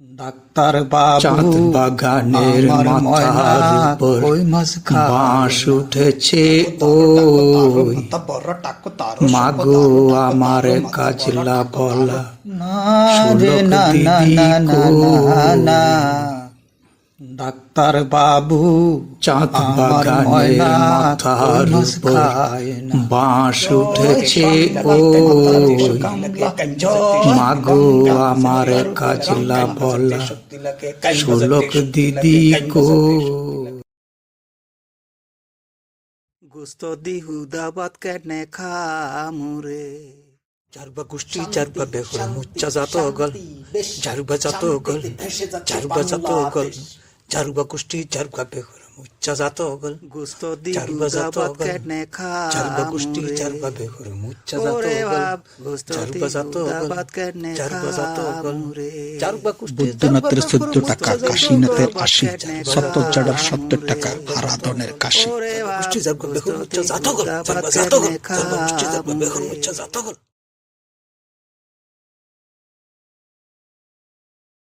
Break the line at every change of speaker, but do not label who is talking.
Doctor বাবু
বাগানের মাথার উপর
কই মাছ
বাঁশ উঠেছে ও মাগো আমার কাজলা বলা
না রে না না না না না না ডাক্তার বাবু
চাঁদ মাথার বাঁশ উঠেছে ওই মাগো আমার কাজলা বলা ষোলক দিদি কো।
গোস্ত দি হুদাবাদ কেনে খামুরে
চারবা গোষ্ঠী চারবা বেহর মুচ্চা জাত গল চারবা জাত গল চারবা জাত গল গল
গোস্ত দি
চারবা জাত
হুদাবাদ
গল
কেনে
চারবা গোষ্ঠী
খামুরে
চারবা বেহর মুচ্চা জাত
ওরে
গল
বাপ গোস্ত দি
চারবা জাত গল
হুদাবাদ
জাত গল
খামুরে
চারবা গোষ্ঠী
বৈদ্যনাথের চোদ্দ টাকা কাশীনাথের আশি সত্তর জাডার সত্তর টাকা হারাধনের কাশি।
ওরে বাপ
গোষ্ঠী চারবা বেহর মুচ্চা জাত গল চারবা জাত গল চারবা গোষ্ঠী চারবা বেহর মুচ্চা জাত গল